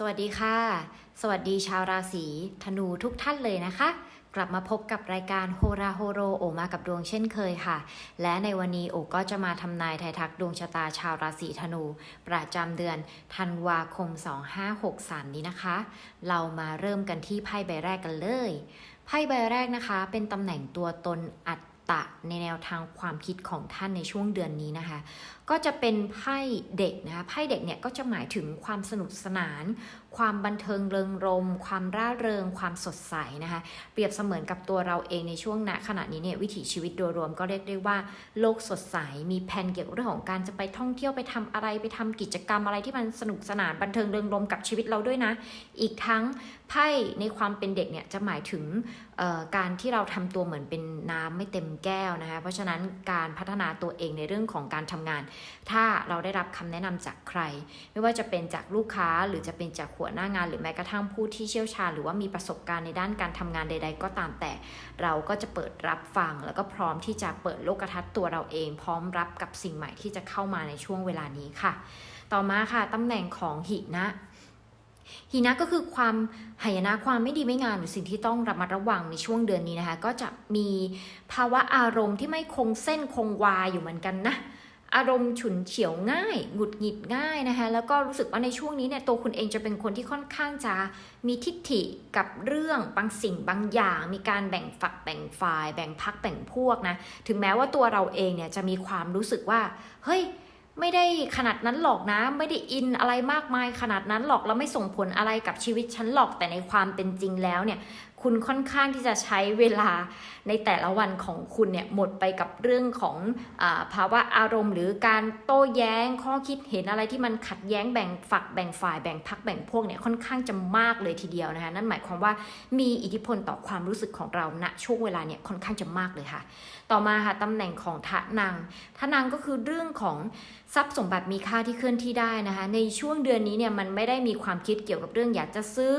สวัสดีค่ะ สวัสดีชาวราศีธนูทุกท่านเลยนะคะ กลับมาพบกับรายการโฮราโฮโรโอมากับดวงเช่นเคยค่ะ และในวันนี้โอก็จะมาทำนายไทยทักดวงชะตาชาวราศีธนู ประจำเดือนธันวาคม 2563 นี้นะคะ เรามาเริ่มกันที่ไพ่ใบแรกกันเลยไพ่ใบแรกนะคะ เป็นตำแหน่งตัวตนอัตตะในแนวทางความคิดของท่านในช่วงเดือนนี้นะคะ ก็จะเป็นไพ่เด็กนะคะไพ่เด็กเนี่ยก็จะหมายถึงความสนุกสนาน ความบันเทิงเริงรม ความร่าเริง ความสดใสนะคะเปรียบเสมือนกับตัวเราเองในช่วงณขณะนี้เนี่ยวิถีชีวิตโดยรวมก็เรียกได้ว่าโลกสดใสมีแผนเกี่ยวกับเรื่องของการจะไปท่องเที่ยวไปทำอะไรไปทำกิจกรรมอะไรที่มันสนุกสนานบันเทิงเริงรมกับชีวิตเราด้วยนะ อีกทั้งไพ่ในความเป็นเด็กเนี่ยจะหมายถึงการที่เราทำตัวเหมือนเป็นน้ำไม่เต็มแก้วนะคะเพราะฉะนั้นการพัฒนาตัวเองในเรื่องของการทำงานถ้าเราได้รับคำแนะนำจากใคร ไม่ว่าจะเป็นจากลูกค้าหรือจะเป็นจากหัวหน้างาน หรือแม้กระทั่งผู้ที่เชี่ยวชาญ หรือว่ามีประสบการณ์ในด้านการทำงานใด ๆ ก็ตามแต่ เราก็จะเปิดรับฟัง แล้วก็พร้อมที่จะเปิดโลกทัศน์ตัวเราเอง พร้อมรับกับสิ่งใหม่ที่จะเข้ามาในช่วงเวลานี้ค่ะ ต่อมาค่ะตำแหน่งของหินะหินะก็คือความหายนะความไม่ดีไม่งามหรือสิ่งที่ต้องระมัดระวังในช่วงเดือนนี้นะคะ ก็จะมีภาวะอารมณ์ที่ไม่คงเส้นคงวาอยู่เหมือนกันนะ อารมณ์ฉุนเฉียวง่าย หงุดหงิดง่ายนะคะ แล้วก็รู้สึกว่าในช่วงนี้เนี่ยตัวคุณเองจะเป็นคนที่ค่อนข้างจะมีทิฏฐิกับเรื่องบางสิ่งบางอย่าง มีการแบ่งฝักแบ่งฝ่าย แบ่งพักแบ่งพวกนะ ถึงแม้ว่าตัวเราเองเนี่ยจะมีความรู้สึกว่า เฮ้ยไม่ได้ขนาดนั้นหรอกนะ ไม่ได้อินอะไรมากมายขนาดนั้นหรอกแล้วไม่ส่งผลอะไรกับชีวิตฉันหรอกแต่ในความเป็นจริงแล้วเนี่ย คุณค่อนข้างที่จะใช้เวลาในแต่ละวันของคุณเนี่ยหมดไปกับเรื่องของอภาวะอารมณ์ หรือการโต้แย้งข้อคิดเห็นอะไรที่มันขัดแย้งแบ่งฝักแบ่งฝ่ายแบ่งพักแบ่งพวกเนี่ยค่อนข้างจะมากเลยทีเดียวนะคะนั่นหมายความว่ามีอิทธิพลต่อความรู้สึกของเราณช่วงเวลาเนี่ยค่อนข้างจะมากเลยค่ะ ต่อมาค่ะตำแหน่งของทะนังทะนังก็คือเรื่องของทรัพย์สมบัติมีค่าที่เคลื่อนที่ได้นะคะในช่วงเดือนนี้เนี่ยมันไม่ได้มีความคิดเกี่ยวกับเรื่องอยากจะซื้อ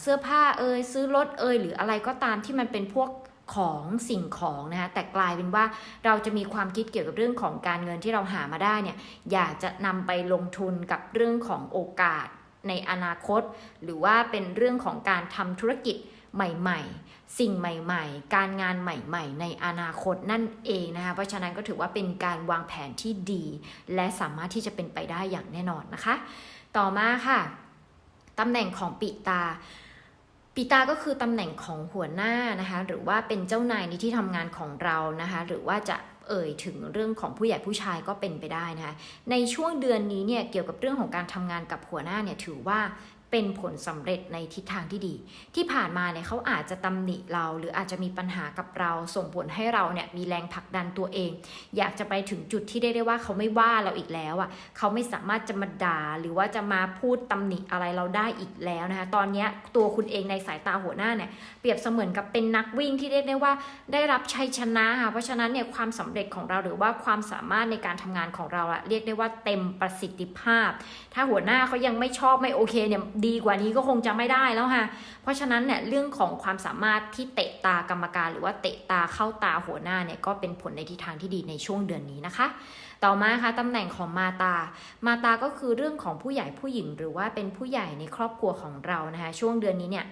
เสื้อผ้าเอ่ยซื้อรถเอ่ยหรืออะไรก็ตามที่มันเป็นพวกของสิ่งของนะคะแต่กลายเป็นว่าเราจะมีความคิดเกี่ยวกับเรื่องของการเงินที่เราหามาได้เนี่ยอยากจะนำไปลงทุนกับเรื่องของโอกาสในอนาคต หรือว่าเป็นเรื่องของการทำธุรกิจใหม่ๆ สิ่งใหม่ๆ การงานใหม่ๆ ในอนาคตนั่นเองนะคะเพราะฉะนั้นก็ถือว่าเป็นการวางแผนที่ดี และสามารถที่จะเป็นไปได้อย่างแน่นอนนะคะ ต่อมาค่ะ ตำแหน่งของปิตา ปีตาก็คือตำแหน่งของหัวหน้านะคะ หรือว่าเป็นเจ้านายในที่ทำงานของเรานะคะ หรือว่าจะเอ่ยถึงเรื่องของผู้ใหญ่ผู้ชายก็เป็นไปได้นะคะ ในช่วงเดือนนี้เนี่ยเกี่ยวกับเรื่องของการทำงานกับหัวหน้าเนี่ยถือว่า เป็นผลสำเร็จในทิศทางที่ดี ที่ผ่านมาเนี่ยเขาอาจจะตำหนิเรา หรืออาจจะมีปัญหากับเราส่งผลให้เราเนี่ยมีแรงผลักดันตัวเอง อยากจะไปถึงจุดที่ได้ได้ว่าเขาไม่ว่าเราอีกแล้วอะเขาไม่สามารถจะมาด่าหรือว่าจะมาพูดตำหนิอะไรเราได้อีกแล้วนะคะตอนเนี้ยตัวคุณเองในสายตาหัวหน้าเนี่ยเปรียบเสมือนกับเป็นนักวิ่งที่เรียกได้ว่าได้รับชัยชนะค่ะเพราะฉะนั้นเนี่ยความสำเร็จของเราหรือว่าความสามารถในการทำงานของเราอะเรียกได้ว่าเต็มประสิทธิภาพ ถ้าหัวหน้าเขายังไม่ชอบไม่โอเคเนี่ยดีกว่านี้ก็คงจะไม่ได้แล้วค่ะ เพราะฉะนั้นเนี่ยเรื่องของความสามารถที่เตะตากรรมการ หรือว่าเตะตาเข้าตาหัวหน้าเนี่ยก็เป็นผลในทิศทางที่ดีในช่วงเดือนนี้นะคะ ต่อมาค่ะตำแหน่งของมาตา มาตาก็คือเรื่องของผู้ใหญ่ผู้หญิง หรือว่าเป็นผู้ใหญ่ในครอบครัวของเรานะคะ ช่วงเดือนนี้เนี่ย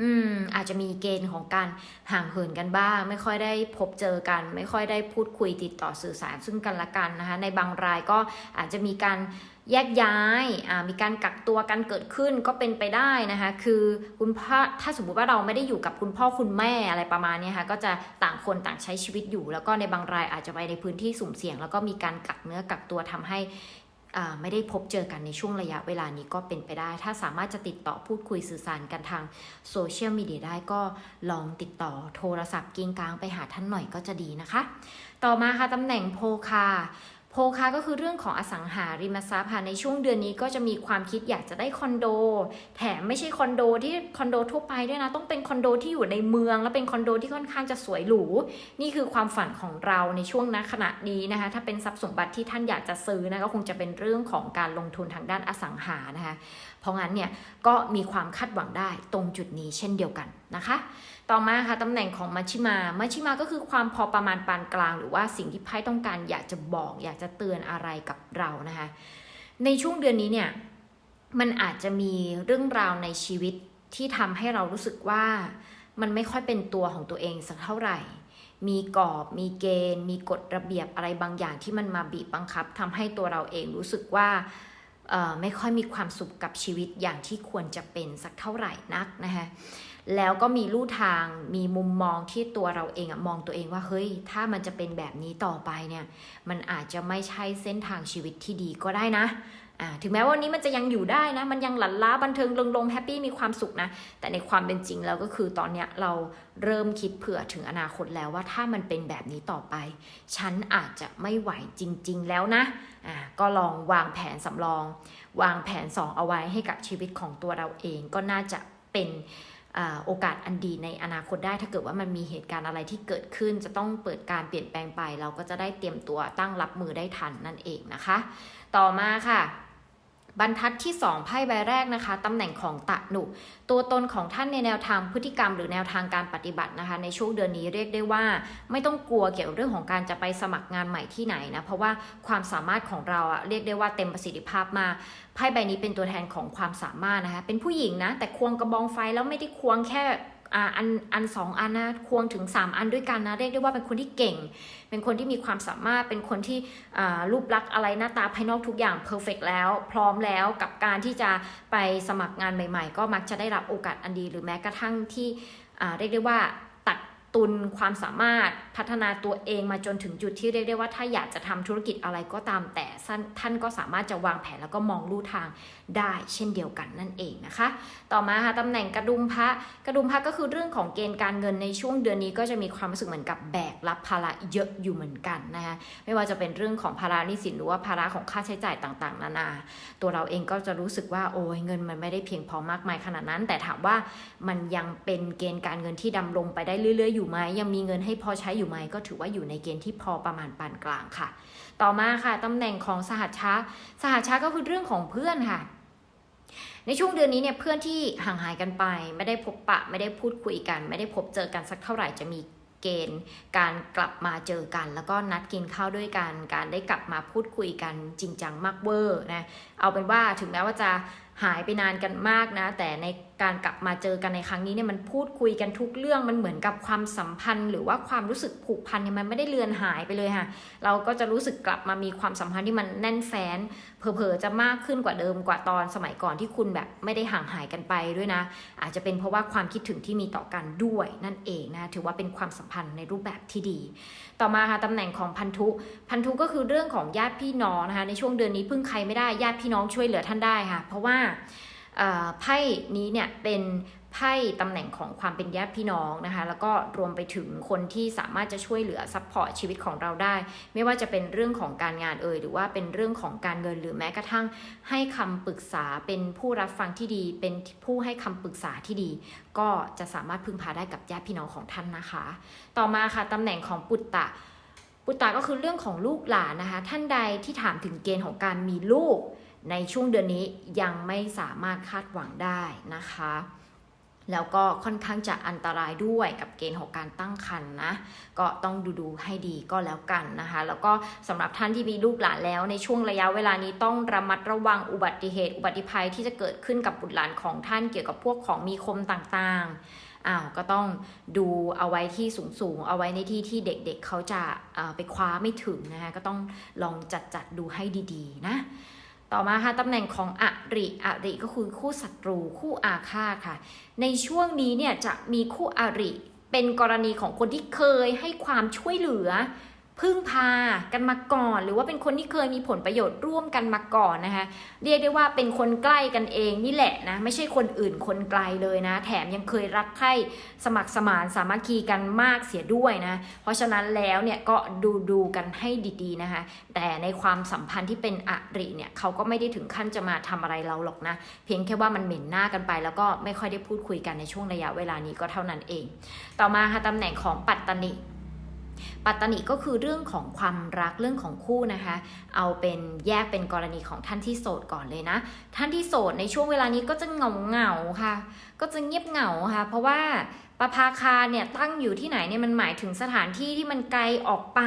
อืมอาจจะมีเกณฑ์ของการห่างเหินกันบ้าง ไม่ค่อยได้พบเจอกัน ไม่ค่อยได้พูดคุยติดต่อสื่อสารซึ่งกันและกันนะคะ ในบางรายก็อาจจะมีการแยกย้ายอ่ามีการกักตัวกันเกิดขึ้นก็เป็นไปได้นะคะ คือคุณพ่อถ้าสมมุติว่าเราไม่ได้อยู่กับคุณพ่อคุณแม่อะไรประมาณนี้ค่ะก็จะต่างคนต่างใช้ชีวิตอยู่ แล้วก็ในบางรายอาจจะไปในพื้นที่สุ่มเสี่ยง แล้วก็มีการกักเนื้อกักตัวทำให้ ไม่ได้พบเจอกันในช่วงระยะเวลานี้ก็เป็นไปได้ ถ้าสามารถจะติดต่อพูดคุยสื่อสารกันทางโซเชียลมีเดียได้ก็ลองติดต่อโทรศัพท์กิงกลางไปหาท่านหน่อยก็จะดีนะคะ ต่อมาค่ะตำแหน่งโพคา โพคาก็คือเรื่องของอสังหาริมทรัพย์ค่ะในช่วงเดือนนี้ก็จะมีความคิดอยากจะได้คอนโด แถมไม่ใช่คอนโดที่คอนโดทั่วไปด้วยนะ ต้องเป็นคอนโดที่อยู่ในเมือง และเป็นคอนโดที่ค่อนข้างจะสวยหรู นี่คือความฝันของเราในช่วงนะขณะนี้นะคะ ถ้าเป็นทรัพย์สมบัติที่ท่านอยากจะซื้อนะก็คงจะเป็นเรื่องของการลงทุนทางด้านอสังหานะคะเพราะงั้นเนี่ยก็มีความคาดหวังได้ตรงจุดนี้เช่นเดียวกันนะคะ ต่อมาค่ะตำแหน่งของมัชชิมา มัชชิมาก็คือความพอประมาณปานกลาง หรือว่าสิ่งที่ไพ่ต้องการอยากจะบอก อยากจะเตือนอะไรกับเรานะคะ ในช่วงเดือนนี้เนี่ยมันอาจจะมีเรื่องราวในชีวิตที่ทำให้เรารู้สึกว่ามันไม่ค่อยเป็นตัวของตัวเองสักเท่าไหร่ มีกรอบ มีเกณฑ์ มีกฎระเบียบอะไรบางอย่างที่มันมาบีบบังคับทำให้ตัวเราเองรู้สึกว่า ไม่ค่อยมีความสุขกับชีวิตอย่างที่ควรจะเป็นสักเท่าไหร่นักนะคะแล้วก็มีลู่ทางมีมุมมองที่ตัวเราเองอะมองตัวเองว่าเฮ้ย ถ้ามันจะเป็นแบบนี้ต่อไปเนี่ย มันอาจจะไม่ใช่เส้นทางชีวิตที่ดีก็ได้นะ ถึงแม้ว่าวันนี้มันจะยังอยู่ได้นะ มันยังหลั่นล้าบันเทิงลงลงแฮปปี้มีความสุขนะ แต่ในความเป็นจริงแล้วก็คือตอนเนี้ยเราเริ่มคิดเผื่อถึงอนาคตแล้วว่าถ้ามันเป็นแบบนี้ต่อไป ฉันอาจจะไม่ไหวจริง ๆ แล้วนะอ่าก็ลองวางแผนสำรอง วางแผน2เอาไว้ให้กับชีวิตของตัวเราเองก็น่าจะเป็นโอกาสอันดีในอนาคตได้ถ้าเกิดว่ามันมีเหตุการณ์อะไรที่เกิดขึ้น จะต้องเปิดการเปลี่ยนแปลงไป เราก็จะได้เตรียมตัวตั้งรับมือได้ทันนั่นเองนะคะ ต่อมาค่ะ บรรทัดที่ 2 ไพ่ใบแรกนะคะตำแหน่งของตะหนุ ตัวตนของท่านในแนวทางพฤติกรรม หรือแนวทางการปฏิบัตินะคะ ในช่วงเดือนนี้เรียกได้ว่า ไม่ต้องกลัวเกี่ยวกับเรื่องของการจะไปสมัครงานใหม่ที่ไหนนะเพราะว่าความสามารถของเราอะเรียกได้ว่าเต็มประสิทธิภาพมาไพ่ใบนี้เป็นตัวแทนของความสามารถนะคะเป็นผู้หญิงนะแต่ควงกระบองไฟแล้วไม่ได้ควงแค่ อ่าอันอันสองอันนะควงถึง 3 อันด้วยกันนะเรียกได้ว่าเป็นคนที่เก่ง เป็นคนที่มีความสามารถเป็นคนที่รูปลักษณ์อะไรหน้าตาภายนอกทุกอย่างเพอร์เฟกแล้ว พร้อมแล้วกับการที่จะไปสมัครงานใหม่ ๆ ก็มักจะได้รับโอกาสอันดี หรือแม้กระทั่งที่เรียกได้ว่า ตุนความสามารถพัฒนาตัวเองมาจนถึงจุดที่เรียกได้ว่าถ้าอยากจะทำธุรกิจอะไรก็ตาม แต่ท่านก็สามารถจะวางแผนแล้วก็มองลู่ทางได้เช่นเดียวกันนั่นเองนะคะ ต่อมาค่ะตำแหน่งกระดุมพระกระดุมพระก็คือเรื่องของเกณฑ์การเงินในช่วงเดือนนี้ก็จะมีความรู้สึกเหมือนกับแบกรับภาระเยอะอยู่เหมือนกันนะคะไม่ว่าจะเป็นเรื่องของภาระหนี้สินหรือว่าภาระของค่าใช้จ่ายต่างๆ นานา ตัวเราเองก็จะรู้สึกว่าโอ้ยเงินมันไม่ได้เพียงพอมากมายขนาดนั้น แต่ถามว่ามันยังเป็นเกณฑ์การเงินที่ดำรงไปได้เรื่อยๆอยู่อยู่ไหมยังมีเงินให้พอใช้อยู่ไหมก็ถือว่าอยู่ในเกณฑ์ที่พอประมาณปานกลางค่ะ ต่อมาค่ะตำแหน่งของสหัชชาสหัชชาก็คือเรื่องของเพื่อนค่ะในช่วงเดือนนี้เนี่ยเพื่อนที่ห่างหายกันไป ไม่ได้พบปะ ไม่ได้พูดคุยกัน ไม่ได้พบเจอกันสักเท่าไหร่จะมีเกณฑ์ การกลับมาเจอกัน แล้วก็นัดกินข้าวด้วยกัน การได้กลับมาพูดคุยกันจริงจังมากเวอร์นะเอาเป็นว่าถึงแม้ว่าจะหายไปนานกันมากนะ แต่ในการกลับมาเจอกันในครั้งนี้เนี่ยมันพูดคุยกันทุกเรื่องมันเหมือนกับความสัมพันธ์ หรือว่าความรู้สึกผูกพันเนี่ยมันไม่ได้เลือนหายไปเลยค่ะ เราก็จะรู้สึกกลับมามีความสัมพันธ์ที่มันแน่นแฟ้นเผลอๆจะมากขึ้นกว่าเดิมกว่าตอนสมัยก่อนที่คุณแบบไม่ได้ห่างหายกันไปด้วยนะ อาจจะเป็นเพราะว่าความคิดถึงที่มีต่อกันด้วยนั่นเองนะถือว่าเป็นความสัมพันธ์ในรูปแบบที่ดี ต่อมาค่ะตำแหน่งของพันธุ พันธุก็คือเรื่องของญาติพี่น้องนะคะในช่วงเดือนนี้พึ่งใครไม่ได้ญาติพี่น้องช่วยเหลือท่านได้ค่ะ เพราะว่าไพ่นี้เนี่ยเป็นไพ่ตำแหน่งของความเป็นญาติพี่น้องนะคะ แล้วก็รวมไปถึงคนที่สามารถจะช่วยเหลือซัพพอร์ตชีวิตของเราได้ ไม่ว่าจะเป็นเรื่องของการงานเอ่ยหรือว่าเป็นเรื่องของการเงินหรือแม้กระทั่ง ให้คำปรึกษาเป็นผู้รับฟังที่ดี เป็นผู้ให้คำปรึกษาที่ดี ก็จะสามารถพึ่งพาได้กับญาติพี่น้องของท่านนะคะ ต่อมาค่ะตำแหน่งของปุตตะปุตตะก็คือเรื่องของลูกหลานนะคะ ท่านใดที่ถามถึงเกณฑ์ของการมีลูก ในช่วงเดือนนี้ยังไม่สามารถคาดหวังได้นะคะ แล้วก็ค่อนข้างจะอันตรายด้วยกับเกณฑ์ของการตั้งครรภ์นะก็ต้องดูดูให้ดีก็แล้วกันนะคะ แล้วก็สำหรับท่านที่มีลูกหลานแล้ว ในช่วงระยะเวลานี้ต้องระมัดระวังอุบัติเหตุ อุบัติภัยที่จะเกิดขึ้นกับบุตรหลานของท่านเกี่ยวกับพวกของมีคมต่างๆอ้าวก็ต้องดูเอาไว้ที่สูงๆ เอาไว้ในที่ที่เด็กๆเเขาจะไปคว้าไม่ถึงนะคะก็ต้องลองจัดจัดๆดูให้ดีๆ นะ ต่อมาค่ะตำแหน่งของอริอริก็คือคู่ศัตรูคู่อาฆาตค่ะ ในช่วงนี้เนี่ยจะมีคู่อริเป็นกรณีของคนที่เคยให้ความช่วยเหลือ พึ่งพากันมาก่อน หรือว่าเป็นคนที่เคยมีผลประโยชน์ร่วมกันมาก่อนนะคะ เรียกได้ว่าเป็นคนใกล้กันเองนี่แหละนะไม่ใช่คนอื่นคนไกลเลยนะ แถมยังเคยรักใคร่สมัครสมานสามัคคีกันมากเสียด้วยนะ เพราะฉะนั้นแล้วเนี่ยก็ดูดูกันให้ดีๆนะคะ แต่ในความสัมพันธ์ที่เป็นอริเนี่ยเขาก็ไม่ได้ถึงขั้นจะมาทำอะไรเราหรอกนะ เพียงแค่ว่ามันเหม็นหน้ากันไป แล้วก็ไม่ค่อยได้พูดคุยกันในช่วงระยะเวลานี้ก็เท่านั้นเอง ต่อมาค่ะตำแหน่งของปัตตานิ ปัตตนิก็คือเรื่องของความรักเรื่องของคู่นะคะ เอาเป็นแยกเป็นกรณีของท่านที่โสดก่อนเลยนะ ท่านที่โสดในช่วงเวลานี้ก็จะเหงาเหงาค่ะ ก็จะเงียบเหงาค่ะ เพราะว่าประภาคาเนี่ยตั้งอยู่ที่ไหนเนี่ยมันหมายถึงสถานที่ที่มันไกลออกไป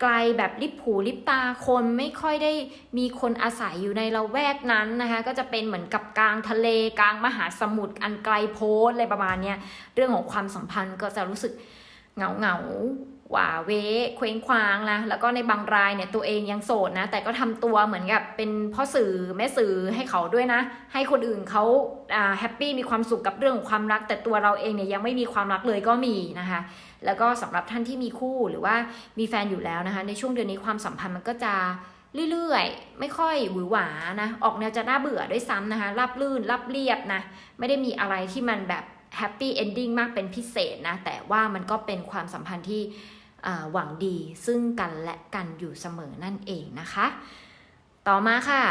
ไกลแบบลิบหูลิบตาคนไม่ค่อยได้มีคนอาศัยอยู่ในละแวกนั้นนะคะ ก็จะเป็นเหมือนกับกลางทะเลกลางมหาสมุทรอันไกลโพ้นอะไรประมาณเนี้ยเรื่องของความสัมพันธ์ก็จะรู้สึกเหงาเหงา หว่าเวเคว้งคว้างนะแล้วก็ในบางรายเนี่ยตัวเองยังโสดนะ แต่ก็ทำตัวเหมือนกับเป็นพ่อสื่อแม่สื่อให้เขาด้วยนะ ให้คนอื่นเขาอ่าแฮปปี้มีความสุขกับเรื่องของความรัก แต่ตัวเราเองเนี่ยยังไม่มีความรักเลยก็มีนะคะ แล้วก็สำหรับท่านที่มีคู่หรือว่ามีแฟนอยู่แล้วนะคะ ในช่วงเดือนนี้ความสัมพันธ์มันก็จะเรื่อยๆ ไม่ค่อยหวือหวานะ ออกแนวจะน่าเบื่อด้วยซ้ำนะคะรับลื่นรับเรียบนะ ไม่ได้มีอะไรที่มันแบบแฮปปี้เอนดิ้งมากเป็นพิเศษนะ แต่ว่ามันก็เป็นความสัมพันธ์ที่ หวังดีซึ่งกันและกันอยู่เสมอนั่นเองนะคะ ต่อมาค่ะ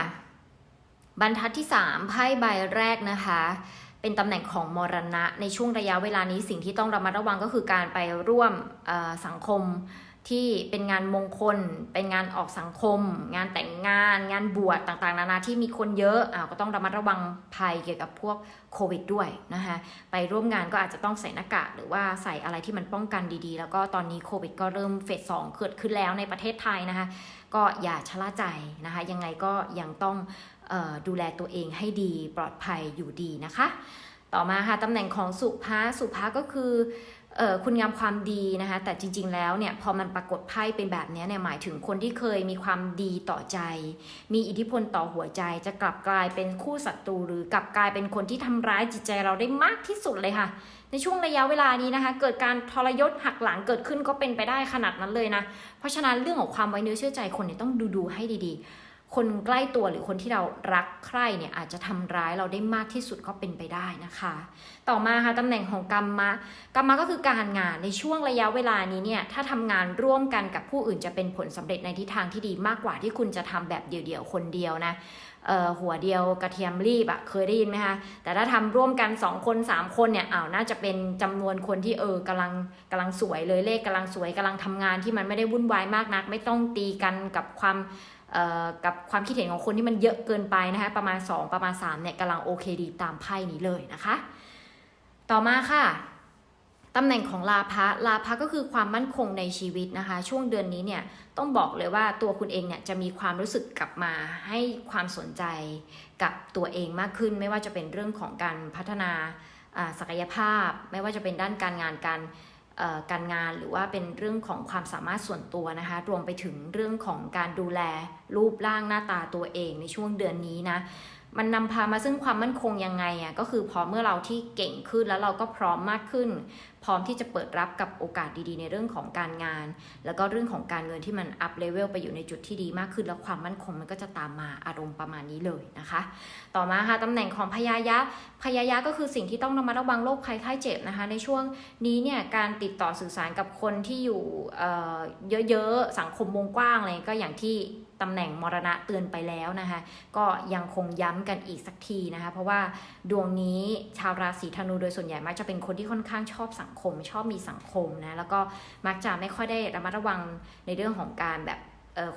บรรทัดที่ 3 ไพ่ใบแรกนะคะ เป็นตำแหน่งของมรณะในช่วงระยะเวลานี้สิ่งที่ต้องระมัดระวังก็คือการไปร่วมสังคม ที่เป็นงานมงคล เป็นงานออกสังคม งานแต่งงาน งานบวชต่างๆ นานาที่มีคนเยอะอ่าก็ต้องระมัดระวังภัยเกี่ยวกับพวกโควิดด้วยนะคะไปร่วมงานก็อาจจะต้องใส่หน้ากากหรือว่าใส่อะไรที่มันป้องกันดีๆ แล้วก็ตอนนี้โควิดก็เริ่มเฟสสองเกิดขึ้นแล้วในประเทศไทยนะคะก็อย่าชะล่าใจนะคะยังไงก็ยังต้องออดูแลตัวเองให้ดีปลอดภัยอยู่ดีนะคะ ต่อมาค่ะตำแหน่งของสุภาสุภาก็คือ คุณงามความดีนะคะแต่จริง ๆ แล้วเนี่ยพอมันปรากฏไพ่เป็นแบบนี้เนี่ยหมายถึงคนที่เคยมีความดีต่อใจ มีอิทธิพลต่อหัวใจ จะกลับกลายเป็นคู่ศัตรูหรือกลับกลายเป็นคนที่ทำร้ายจิตใจเราได้มากที่สุดเลยค่ะ ในช่วงระยะเวลานี้นะคะ เกิดการทรยศหักหลังเกิดขึ้นก็เป็นไปได้ขนาดนั้นเลยนะเพราะฉะนั้นเรื่องของความไว้เนื้อเชื่อใจคนเนี่ยต้องดูดูให้ดีๆ คนใกล้ตัวหรือคนที่เรารักใคร่เนี่ยอาจจะทำร้ายเราได้มากที่สุดก็เป็นไปได้นะคะ ต่อมาค่ะตำแหน่งของกรรมะกรรมะก็คือการงานในช่วงระยะเวลานี้เนี่ยถ้าทำงานร่วมกันกับผู้อื่นจะเป็นผลสำเร็จในทิศทางที่ดีมากกว่าที่คุณจะทำแบบเดี่ยวๆคนเดียวนะหัวเดียวกระเทียมรีบอะเคยได้ยินไหมคะแต่ถ้าทำร่วมกัน 2 คน 3 คนเนี่ยอ้าวน่าจะเป็นจำนวนคนที่เออกำลังกำลังสวยเลยเลขกำลังสวยกำลังทำงานที่มันไม่ได้วุ่นวายมากนัก ไม่ต้องตีกันกับความ กับความคิดเห็นของคนที่มันเยอะเกินไปนะคะประมาณ 2 ประมาณ3เนี่ยกำลังโอเคดีตามไพ่นี้เลยนะคะ ต่อมาค่ะตำแหน่งของลาภะลาภะก็คือความมั่นคงในชีวิตนะคะ ช่วงเดือนนี้เนี่ยต้องบอกเลยว่าตัวคุณเองเนี่ยจะมีความรู้สึกกลับมาให้ความสนใจกับตัวเองมากขึ้น ไม่ว่าจะเป็นเรื่องของการพัฒนาศักยภาพ ไม่ว่าจะเป็นด้านการงานการ การงานหรือว่าเป็นเรื่องของความสามารถส่วนตัวนะคะรวมไปถึงเรื่องของการดูแลรูปร่างหน้าตาตัวเองในช่วงเดือนนี้นะ มันนำพามาซึ่งความมั่นคงยังไงอะก็คือพอเมื่อเราที่เก่งขึ้นแล้วเราก็พร้อมมากขึ้น พร้อมที่จะเปิดรับกับโอกาสดีๆ ในเรื่องของการงาน แล้วก็เรื่องของการเงินที่มันอัพเลเวลไปอยู่ในจุดที่ดีมากขึ้น แล้วความมั่นคงมันก็จะตามมาอารมณ์ประมาณนี้เลยนะคะ ต่อมาค่ะตำแหน่งของพยายะพยายะก็คือสิ่งที่ต้องระมัดระวังโรคภัยไข้เจ็บนะคะ ในช่วงนี้เนี่ยการติดต่อสื่อสารกับคนที่อยู่เเยอะๆสังคมวงกว้างอะไรก็อย่างที่ ตำแหน่งมรณะเตือนไปแล้วนะคะ ก็ยังคงย้ำกันอีกสักทีนะคะ เพราะว่าดวงนี้ชาวราศีธนูโดยส่วนใหญ่มักจะเป็นคนที่ค่อนข้างชอบสังคม ชอบมีสังคมนะแล้วก็มักจะไม่ค่อยได้ระมัดระวังในเรื่องของการแบบ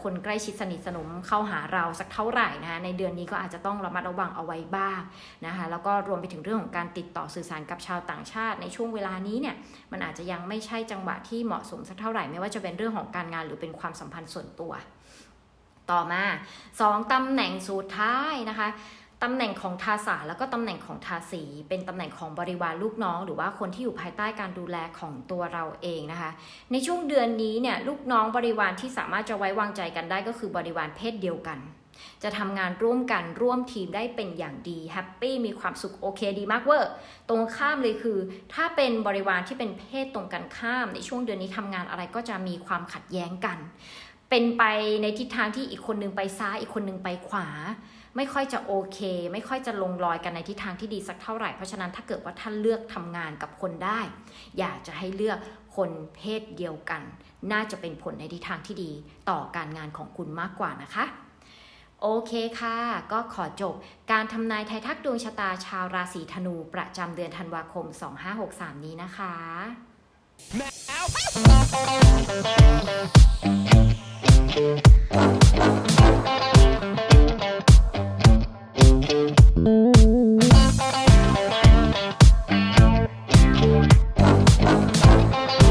คนใกล้ชิดสนิทสนมเข้าหาเราสักเท่าไหร่นะคะในเดือนนี้ก็อาจจะต้องระมัดระวังเอาไว้บ้างนะคะแล้วก็รวมไปถึงเรื่องของการติดต่อสื่อสารกับชาวต่างชาติ ในช่วงเวลานี้เนี่ยมันอาจจะยังไม่ใช่จังหวะที่เหมาะสมสักเท่าไหร่ไม่ว่าจะเป็นเรื่องของการงานหรือเป็นความสัมพันธ์ส่วนตัว ต่อมาสองตำแหน่งสุดท้ายนะคะตำแหน่งของทาสาแล้วก็ตำแหน่งของทาสี เป็นตำแหน่งของบริวารลูกน้อง หรือว่าคนที่อยู่ภายใต้การดูแลของตัวเราเองนะคะ ในช่วงเดือนนี้เนี่ยลูกน้องบริวารที่สามารถจะไว้วางใจกันได้ก็คือบริวารเพศเดียวกัน จะทำงานร่วมกันร่วมทีมได้เป็นอย่างดีแฮปปี้มีความสุขโอเคดีมากเวอร์ตรงข้ามเลยคือ ถ้าเป็นบริวารที่เป็นเพศตรงกันข้าม ในช่วงเดือนนี้ทำงานอะไรก็จะมีความขัดแย้งกัน เป็นไปในทิศทางที่อีกคนนึงไปซ้ายอีกคนนึงไปขวา ไม่ค่อยจะโอเค ไม่ค่อยจะลงรอยกันในทิศทางที่ดีสักเท่าไหร่ เพราะฉะนั้นถ้าเกิดว่าท่านเลือกทำงานกับคนได้ อยากจะให้เลือกคนเพศเดียวกัน น่าจะเป็นผลในทิศทางที่ดีต่อการงานของคุณมากกว่านะคะโอเคค่ะ ก็ขอจบการทำนายไทยทักดวงชะตาชาวราศีธนูประจำเดือนธันวาคม 2563 นี้นะคะ now. Thank you.